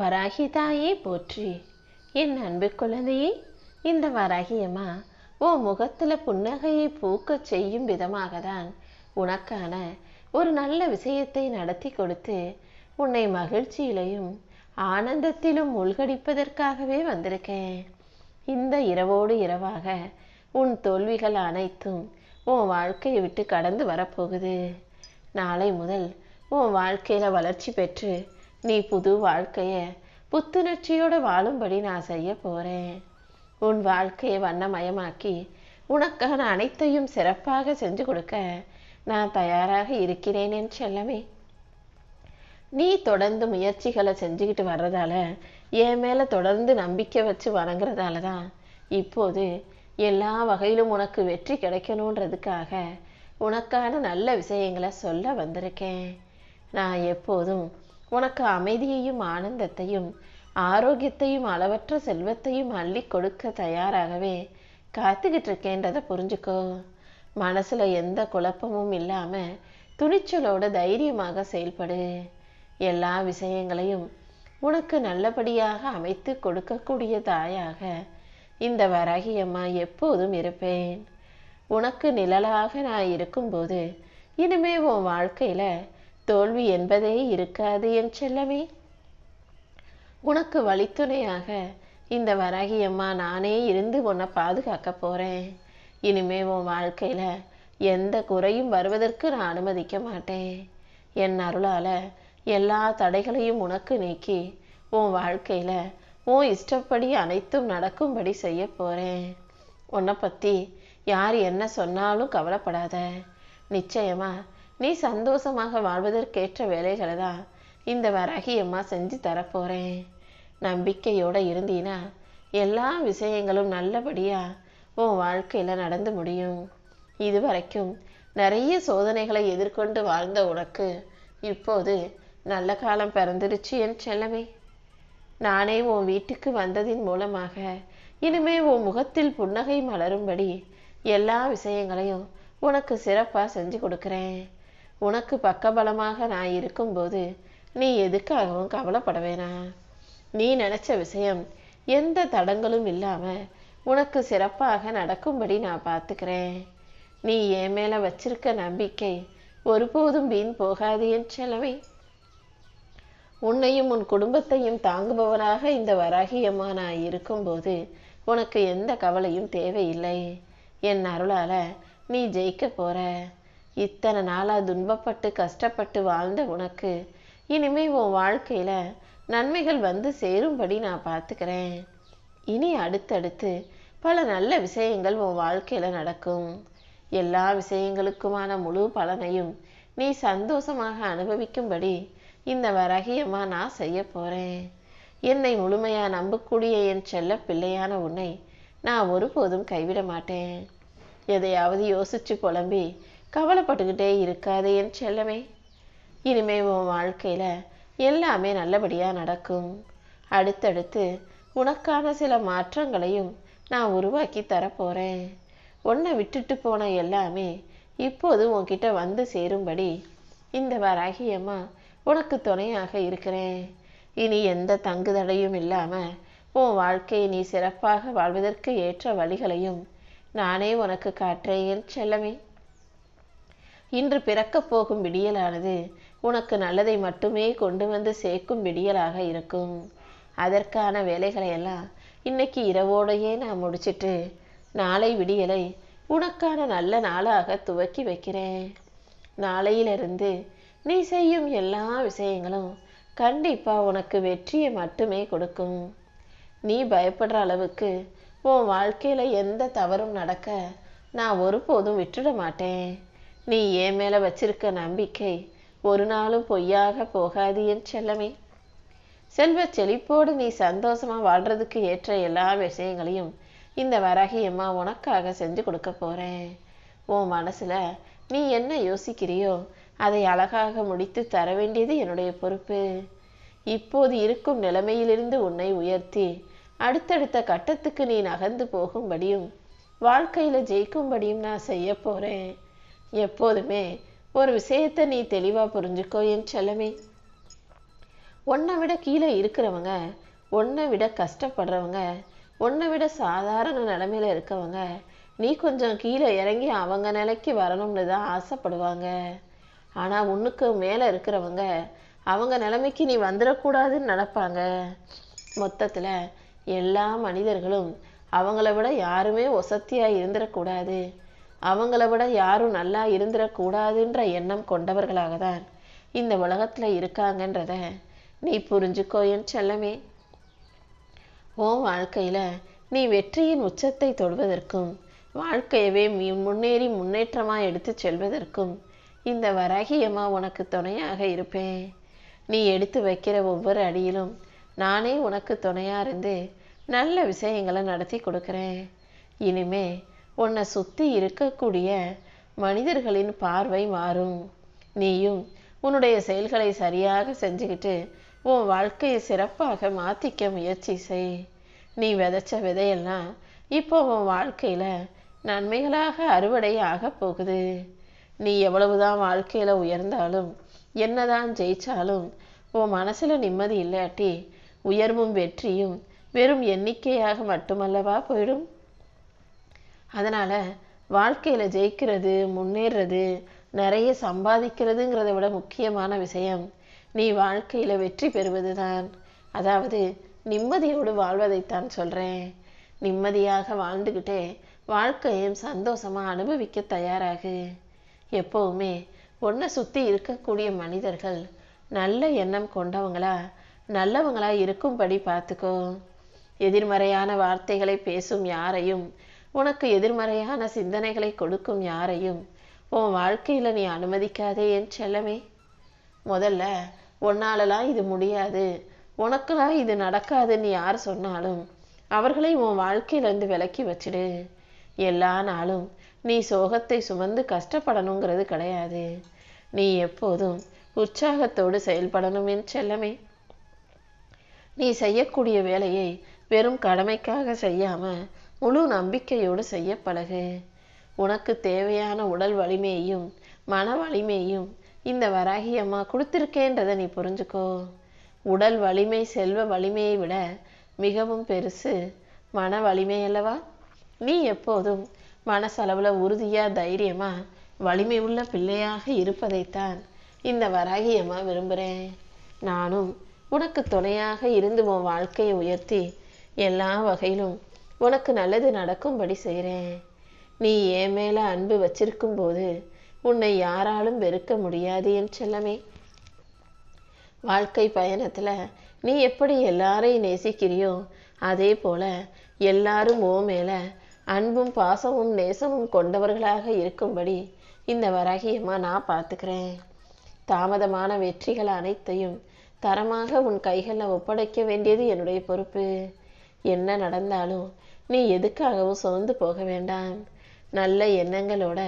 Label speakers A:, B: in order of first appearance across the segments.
A: வராகி தாயே போற்றி. என் அன்பு குழந்தையே இந்த வராகியம்மா உன் முகத்தில் புன்னகையை பூக்கச் செய்யும் விதமாக தான் உனக்கான ஒரு நல்ல விஷயத்தை நடத்தி கொடுத்து உன்னை மகிழ்ச்சியிலையும் ஆனந்தத்திலும் மூழ்கடிப்பதற்காகவே வந்திருக்கேன். இந்த இரவோடு இரவாக உன் தோல்விகள் அனைத்தும் உன் வாழ்க்கையை விட்டு கடந்து வரப்போகுது நாளை முதல் உன் வாழ்க்கையில் வளர்ச்சி பெற்று நீ புது வாழ்க்கைய புத்துணர்ச்சியோட வாழும்படி நான் செய்ய போறேன். உன் வாழ்க்கையை வண்ணமயமாக்கி உனக்கான அனைத்தையும் சிறப்பாக செஞ்சு கொடுக்க நான் தயாராக இருக்கிறேன் என் செல்லமே. நீ தொடர்ந்து முயற்சிகளை செஞ்சுக்கிட்டு வர்றதால என் மேல தொடர்ந்து நம்பிக்கை வச்சு வணங்குறதால தான் இப்போது எல்லா வகையிலும் உனக்கு வெற்றி கிடைக்கணுன்றதுக்காக உனக்கான நல்ல விஷயங்களை சொல்ல வந்திருக்கேன். நான் எப்போதும் உனக்கு அமைதியையும் ஆனந்தத்தையும் ஆரோக்கியத்தையும் அளவற்ற செல்வத்தையும் அள்ளி கொடுக்க தயாராகவே காத்துக்கிட்டு இருக்கேன்றதை புரிஞ்சுக்கோ. மனசுல எந்த குழப்பமும் இல்லாம துணிச்சலோட தைரியமாக செயல்படு. எல்லா விஷயங்களையும் உனக்கு நல்லபடியாக அமைத்து கொடுக்கக்கூடிய தாயாக இந்த வராகியம்மா எப்போதும் இருப்பேன். உனக்கு நிழலாக நான் இருக்கும்போது இனிமே உன் வாழ்க்கையில தோல்வி என்பதே இருக்காது என் செல்லமே. உனக்கு வழித்துணையாக இந்த வராகியம்மா நானே இருந்து உன்னை பாதுகாக்க போறேன். இனிமே உன் வாழ்க்கையில எந்த குறையும் வருவதற்கு நான் அனுமதிக்க மாட்டேன். என் அருளால எல்லா தடைகளையும் உனக்கு நீக்கி உன் வாழ்க்கையில உன் இஷ்டப்படி அனைத்தும் நடக்கும்படி செய்ய போறேன். உன்னை பத்தி யார் என்ன சொன்னாலும் கவலைப்படாத. நிச்சயமா நீ சந்தோஷமாக வாழ்வதற்கேற்ற வேலைகளை தான் இந்த வராகியம்மா செஞ்சு தரப்போறேன். நம்பிக்கையோடு இருந்தீனா எல்லா விஷயங்களும் நல்லபடியாக உன் வாழ்க்கையில் நடந்து முடியும். இதுவரைக்கும் நிறைய சோதனைகளை எதிர்கொண்டு வாழ்ந்த உனக்கு இப்போது நல்ல காலம் பிறந்துருச்சு என் செல்லமே. நானே உன் வீட்டுக்கு வந்ததின் மூலமாக இனிமே உன் முகத்தில் புன்னகை மலரும்படி எல்லா விஷயங்களையும் உனக்கு சிறப்பாக செஞ்சு கொடுக்குறேன். உனக்கு பக்கபலமாக நான் இருக்கும்போது நீ எதுக்காகவும் கவலைப்பட வேணாம் நீ நினைச்ச விஷயம் எந்த தடங்களும் இல்லாம உனக்கு சிறப்பாக நடக்கும்படி நான் பார்த்துக்கிறேன். நீ என் மேல வச்சிருக்க நம்பிக்கை ஒருபோதும் வீண் போகாது என் செலவை உன்னையும் உன் குடும்பத்தையும் தாங்குபவனாக இந்த வராகியம்மா நான் இருக்கும்போது உனக்கு எந்த கவலையும் தேவையில்லை. என் அருளால நீ ஜெயிக்க போற. இத்தனை நாளாக துன்பப்பட்டு கஷ்டப்பட்டு வாழ்ந்த உனக்கு இனிமே உன் வாழ்க்கையில் நன்மைகள் வந்து சேரும்படி நான் பார்த்துக்கிறேன். இனி அடுத்தடுத்து பல நல்ல விஷயங்கள் உன் வாழ்க்கையில் நடக்கும். எல்லா விஷயங்களுக்குமான முழு பலனையும் நீ சந்தோஷமாக அனுபவிக்கும்படி இந்த வரகியமா நான் செய்ய போகிறேன் என்னை முழுமையாக நம்பக்கூடிய என் செல்ல பிள்ளையான உன்னை நான் ஒருபோதும் கைவிட மாட்டேன். எதையாவது யோசிச்சு புலம்பி கவலைப்பட்டுக்கிட்டே இருக்காதே என் செல்லமே. இனிமே உன் வாழ்க்கையில் எல்லாமே நல்லபடியாக நடக்கும். அடுத்தடுத்து உனக்கான சில மாற்றங்களையும் நான் உருவாக்கி தரப்போகிறேன் உன்னை விட்டுட்டு போன எல்லாமே இப்போது உன்கிட்ட வந்து சேரும்படி இந்த வராகியம்மா உனக்கு துணையாக இருக்கிறேன். இனி எந்த தங்குதடையும் இல்லாமல் உன் வாழ்க்கையை நீ சிறப்பாக வாழ்வதற்கு ஏற்ற வழிகளையும் நானே உனக்கு காட்டுறேன் என் செல்லமே. இன்று பிறக்கப் போகும் விடியலானது உனக்கு நல்லதை மட்டுமே கொண்டு வந்து சேர்க்கும் விடியலாக இருக்கும். அதற்கான வேலைகளை எல்லாம் இன்னைக்கு இரவோடையே நான் முடிச்சிட்டு நாளை விடியலை உனக்கான நல்ல நாளாக துவக்கி வைக்கிறேன். நாளையிலிருந்து நீ செய்யும் எல்லா விஷயங்களும் கண்டிப்பாக உனக்கு வெற்றியை மட்டுமே கொடுக்கும். நீ பயப்படுற அளவுக்கு உன் வாழ்க்கையில் எந்த தவறும் நடக்க நான் ஒருபோதும் விட்டுட மாட்டேன். நீ என் மேல வச்சிருக்க நம்பிக்கை ஒரு நாளும் பொய்யாக போகாது என் செல்லமே. செல்வ செழிப்போடு நீ சந்தோஷமா வாழ்றதுக்கு ஏற்ற எல்லா விஷயங்களையும் இந்த வராகியம்மா உனக்காக செஞ்சு கொடுக்க போறேன். உன் மனசுல நீ என்ன யோசிக்கிறியோ அதை அழகாக முடித்து தர வேண்டியது என்னுடைய பொறுப்பு. இப்போது இருக்கும் நிலைமையிலிருந்து உன்னை உயர்த்தி அடுத்தடுத்த கட்டத்துக்கு நீ நகர்ந்து போகும்படியும் வாழ்க்கையில ஜெயிக்கும்படியும் நான் செய்ய போறேன். எப்போதுமே ஒரு விஷயத்தை நீ தெளிவாக புரிஞ்சுக்கோ என் செல்லமே. உன்னை விட கீழே இருக்கிறவங்க உன்னை விட கஷ்டப்படுறவங்க உன்னை விட சாதாரண நிலமையில இருக்கவங்க நீ கொஞ்சம் கீழே இறங்கி அவங்க நிலைக்கு வரணும்னு தான் ஆசைப்படுவாங்க. ஆனால் உன்னுக்கு மேலே இருக்கிறவங்க அவங்க நிலைமைக்கு நீ வந்துடக்கூடாதுன்னு நினப்பாங்க. மொத்தத்தில் எல்லா மனிதர்களும் அவங்கள விட யாருமே ஒசத்தியாக இருந்துடக்கூடாது. அவங்கள விட யாரும் நல்லா இருந்துடக்கூடாதுன்ற எண்ணம் கொண்டவர்களாக தான் இந்த உலகத்தில் இருக்காங்கன்றத நீ புரிஞ்சுக்கோ என் செல்லமே. உன் வாழ்க்கையில் நீ வெற்றியின் உச்சத்தை தொடுவதற்கும் வாழ்க்கையவே முன்னேறி முன்னேற்றமாக எடுத்து செல்வதற்கும் இந்த வராகியம்மா உனக்கு துணையாக இருப்பேன். நீ எடுத்து வைக்கிற ஒவ்வொரு அடியிலும் நானே உனக்கு துணையாக இருந்து நல்ல விஷயங்களை நடத்தி கொடுக்குறேன். இனிமே உன்னை சுற்றி இருக்கக்கூடிய மனிதர்களின் பார்வை மாறும். நீயும் உன்னுடைய செயல்களை சரியாக செஞ்சுக்கிட்டு உன் வாழ்க்கையை சிறப்பாக மாற்றிக்க முயற்சி செய். நீ விதைச்ச விதையெல்லாம் இப்போ உன் வாழ்க்கையில் நன்மைகளாக அறுவடை ஆகப் போகுது. நீ எவ்வளவுதான் வாழ்க்கையில் உயர்ந்தாலும் என்னதான் ஜெயிச்சாலும் உன் மனசில் நிம்மதி இல்லாட்டி உயர்வும் வெற்றியும் வெறும் எண்ணிக்கையாக மட்டுமல்லவா போயிடும்? அதனால் வாழ்க்கையில் ஜெயிக்கிறது முன்னேறது நிறைய சம்பாதிக்கிறதுங்கிறத விட முக்கியமான விஷயம். நீ வாழ்க்கையில் வெற்றி பெறுவது தான் அதாவது நிம்மதியோடு வாழ்வதைத்தான் சொல்கிறேன் நிம்மதியாக வாழ்ந்துக்கிட்டே வாழ்க்கையும் சந்தோஷமாக அனுபவிக்க தயாராகு. எப்போவுமே உன்னை சுற்றி இருக்கக்கூடிய மனிதர்கள் நல்ல எண்ணம் கொண்டவங்களா நல்லவங்களா இருக்கும்படி பார்த்துக்கோ. எதிர்மறையான வார்த்தைகளை பேசும் யாரையும் உனக்கு எதிர்மறையான சிந்தனைகளை கொடுக்கும் யாரையும் உன் வாழ்க்கையில் நீ அனுமதிக்காதே என் செல்லமே. முதல்ல உன்னாலலாம் இது முடியாது. உனக்கெல்லாம் இது நடக்காதுன்னு யார் சொன்னாலும் அவர்களை உன் வாழ்க்கையிலேருந்து விலக்கி வச்சிடு. எல்லா நாளும் நீ சோகத்தை சுமந்து கஷ்டப்படணுங்கிறது கிடையாது. நீ எப்போதும் உற்சாகத்தோடு செயல்படணும் என் செல்லமே. நீ செய்யக்கூடிய வேலையை வெறும் கடமைக்காக செய்யாமல் முழு நம்பிக்கையோடு செய்ய பழகு. உனக்கு தேவையான உடல் வலிமையையும் மன வலிமையையும் இந்த வராகி அம்மா கொடுத்துருக்கேன்றதை நீ புரிஞ்சுக்கோ. உடல் வலிமை செல்வ வலிமையை விட மிகவும் பெருசு மன வலிமை அல்லவா? நீ எப்போதும் மனசளவில் உறுதியா தைரியமா வலிமை உள்ள பிள்ளையாக இருப்பதைத்தான் இந்த வராகி அம்மா விரும்புகிறேன் நானும் உனக்கு துணையாக இருந்து உன் வாழ்க்கையை உயர்த்தி எல்லா வகையிலும் உனக்கு நல்லது நடக்கும்படி செய்கிறேன் நீ என் மேலே அன்பு வச்சிருக்கும் போது உன்னை யாராலும் வெறுக்க முடியாது என் செல்லமே. வாழ்க்கை பயணத்தில் நீ எப்படி எல்லாரையும் நேசிக்கிறியோ அதே போல எல்லாரும் ஓ மேல அன்பும் பாசமும் நேசமும் கொண்டவர்களாக இருக்கும்படி இந்த வராகியம்மா நான் பார்த்துக்கிறேன். தாமதமான வெற்றிகள் அனைத்தையும் தரமாக உன் கைகளில் ஒப்படைக்க வேண்டியது என்னுடைய பொறுப்பு. என்ன நடந்தாலும் நீ எதுக்காகவும் சோர்ந்து போக வேண்டாம். நல்ல எண்ணங்களோட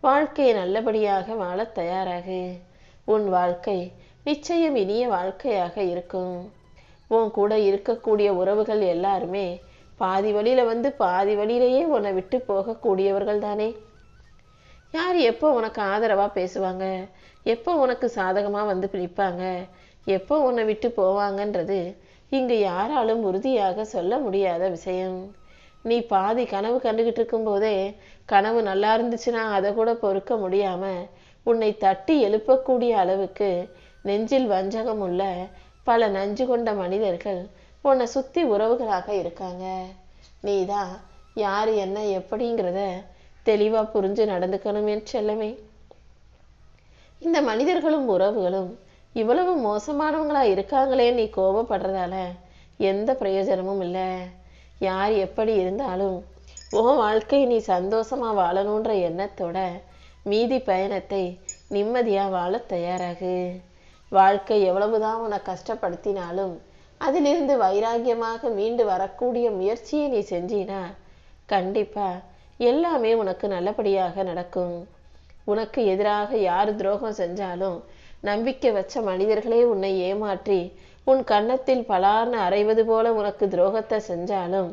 A: வாழ்க்கையை நல்லபடியாக வாழத் தயாராகு. உன் வாழ்க்கை நிச்சயம் இனிய வாழ்க்கையாக இருக்கும். உன் கூட இருக்கக்கூடிய உறவுகள் எல்லாருமே பாதி வழியில வந்து பாதி வழியிலேயே உன்னை விட்டு போகக்கூடியவர்கள் தானே. யார் எப்போ உனக்கு ஆதரவாக பேசுவாங்க? எப்போ உனக்கு சாதகமாக வந்து பிடிப்பாங்க? எப்போ உன்னை விட்டு போவாங்கன்றது இங்கு யாராலும் உறுதியாக சொல்ல முடியாத விஷயம். நீ பாதி கனவு கண்டுகிட்டு இருக்கும்போதே கனவு நல்லா இருந்துச்சுன்னா அதை கூட பொறுக்க முடியாம உன்னை தட்டி எழுப்பக்கூடிய அளவுக்கு நெஞ்சில் வஞ்சகம் உள்ள பல நஞ்சு கொண்ட மனிதர்கள் உன்னை சுத்தி உறவுகளாக இருக்காங்க. நீதான் யார் என்ன எப்படிங்கிறத தெளிவா புரிஞ்சு நடந்துக்கணுமே செல்லமே. இந்த மனிதர்களும் உறவுகளும் இவ்வளவு மோசமானவங்களா இருக்காங்களே நீ கோபப்படுறதால எந்த பிரயோஜனமும் இல்லை. யார் எப்படி இருந்தாலும் உன் வாழ்க்கை நீ சந்தோஷமா வாழணுன்ற எண்ணத்தோட மீதி பயணத்தை நிம்மதியா வாழ தயாராகு. வாழ்க்கை எவ்வளவுதான் உன்னை கஷ்டப்படுத்தினாலும் அதிலிருந்து வைராகியமாக மீண்டு வரக்கூடிய முயற்சியை நீ செஞ்சினா கண்டிப்பா எல்லாமே உனக்கு நல்லபடியாக நடக்கும். உனக்கு எதிராக யார் துரோகம் செஞ்சாலும் நம்பிக்கை வச்ச மனிதர்களே உன்னை ஏமாற்றி உன் கன்னத்தில் பலார்னு அறைவது போல உனக்கு துரோகத்தை செஞ்சாலும்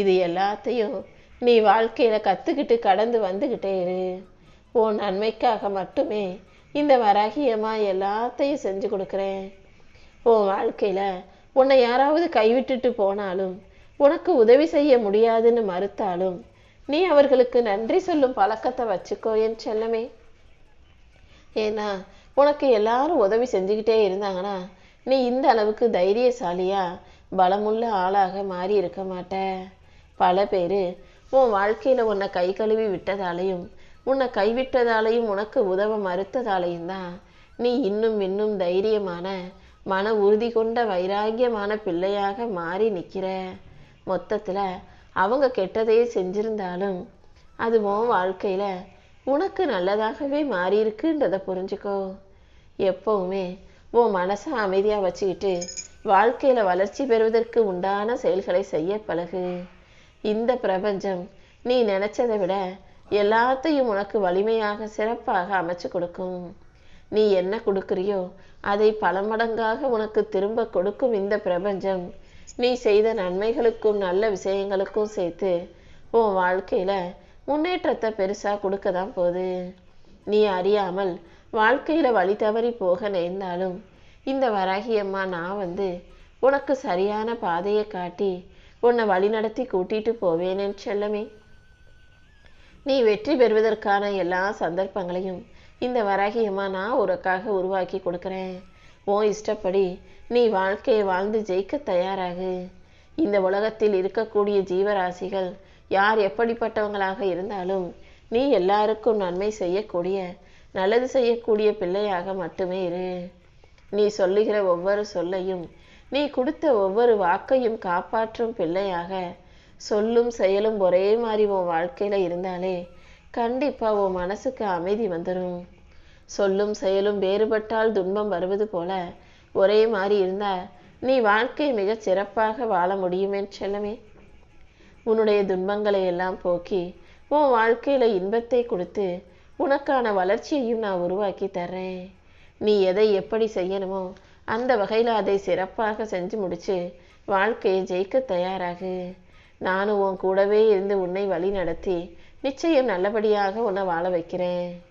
A: இது எல்லாத்தையும் நீ வாழ்க்கையில கத்துக்கிட்டு கடந்து வந்துகிட்டே இரு. உன் நன்மைக்காக மட்டுமே இந்த வராகியமா எல்லாத்தையும் செஞ்சு கொடுக்குறேன். உன் வாழ்க்கையில் உன்னை யாராவது கைவிட்டுட்டு போனாலும் உனக்கு உதவி செய்ய முடியாதுன்னு மறுத்தாலும் நீ அவர்களுக்கு நன்றி சொல்லும் பழக்கத்தை வச்சுக்கோ என் செல்லமே. ஏன்னா உனக்கு எல்லாரும் உதவி செஞ்சுக்கிட்டே இருந்தாங்கன்னா நீ இந்த அளவுக்கு தைரியசாலியா பலமுள்ள ஆளாக மாறி இருக்க மாட்ட. பல பேர் உன் வாழ்க்கையில் உன்னை கை கழுவி விட்டதாலையும் உன்னை கைவிட்டதாலையும் உனக்கு உதவ மறுத்ததாலையும் தான் நீ இன்னும் இன்னும் தைரியமான மன உறுதி கொண்ட வைராகியமான பிள்ளையாக மாறி நிற்கிற மொத்தத்தில் அவங்க கெட்டதையே செஞ்சிருந்தாலும் அது உன் வாழ்க்கையில் உனக்கு நல்லதாகவே மாறியிருக்குன்றதை புரிஞ்சுக்கோ. எப்பவுமே உன் மனசை அமைதியாக வச்சுக்கிட்டு வாழ்க்கையில் வளர்ச்சி பெறுவதற்கு உண்டான செயல்களை செய்ய பழகு. இந்த பிரபஞ்சம் நீ நினைச்சதை விட எல்லாத்தையும் உனக்கு வலிமையாக சிறப்பாக அமைச்சு கொடுக்கும். நீ என்ன கொடுக்குறியோ அதை பல மடங்காக உனக்கு திரும்ப கொடுக்கும் இந்த பிரபஞ்சம். நீ செய்த நன்மைகளுக்கும் நல்ல விஷயங்களுக்கும் சேர்த்து உன் வாழ்க்கையில் முன்னேற்றத்தை பெருசாக கொடுக்க தான் போகுது. நீ அறியாமல் வாழ்க்கையில் வழி தவறி போக நேர்ந்தாலும் இந்த வராகியம்மா நான் வந்து உனக்கு சரியான பாதையை காட்டி உன்னை வழிநடத்தி கூட்டிட்டு போவேனேன் செல்லமே. நீ வெற்றி பெறுவதற்கான எல்லா சந்தர்ப்பங்களையும் இந்த வராகியம்மா நான் உனக்காக உருவாக்கி கொடுக்குறேன். உன் இஷ்டப்படி நீ வாழ்க்கையை வாழ்ந்து ஜெயிக்க தயாராகு. இந்த உலகத்தில் இருக்கக்கூடிய ஜீவராசிகள் யார் எப்படிப்பட்டவங்களாக இருந்தாலும் நீ எல்லாருக்கும் நன்மை செய்யக்கூடிய நல்லது செய்யக்கூடிய பிள்ளையாக மட்டுமே இரு. நீ சொல்லுகிற ஒவ்வொரு சொல்லையும் நீ கொடுத்த ஒவ்வொரு வாக்கையும் காப்பாற்றும் பிள்ளையாக. சொல்லும் செயலும் ஒரே மாதிரி உன் வாழ்க்கையில் இருந்தாலே கண்டிப்பாக உன் மனசுக்கு அமைதி வந்துடும் சொல்லும் செயலும் வேறுபட்டால் துன்பம் வருவது போல ஒரே மாதிரி இருந்தால் நீ வாழ்க்கை மிகச் சிறப்பாக வாழ முடியுமே செல்லமே. உன்னுடைய துன்பங்களை எல்லாம் போக்கி உன் வாழ்க்கையில் இன்பத்தை கொடுத்து உனக்கான வளர்ச்சியையும் நான் உருவாக்கி தர்றேன். நீ எதை எப்படி செய்யணுமோ அந்த வகையில் அதை சிறப்பாக செஞ்சு முடிச்சு வாழ்க்கையை ஜெயிக்க தயாராகு. நானும் உன் கூடவே இருந்து உன்னை வழி நடத்தி நிச்சயம் நல்லபடியாக உன்னை வாழ வைக்கிறேன்.